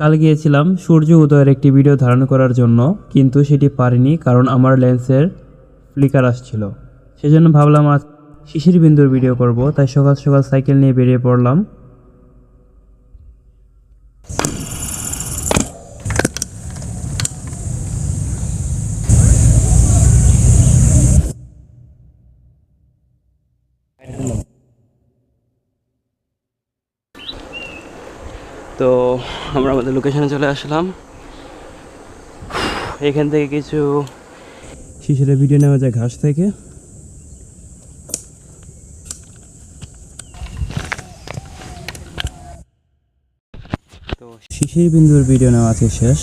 কাল গিয়েছিলাম সূর্য উদয়ের একটি ভিডিও ধারণ করার জন্য, কিন্তু সেটি পারিনি কারণ আমার লেন্সের ফ্লিকার আসছিল। সেজন্য ভাবলাম আজ শিশির বিন্দুর ভিডিও করব, তাই সকাল সকাল সাইকেল নিয়ে বেরিয়ে পড়লাম। তো আমরা আমাদের লোকেশনে চলে আসলাম। এখান থেকে কিছু শিশিরের ভিডিও নেওয়া যায় ঘাস থেকে। তো শিশির বিন্দুর ভিডিও নেওয়া আছে শেষ।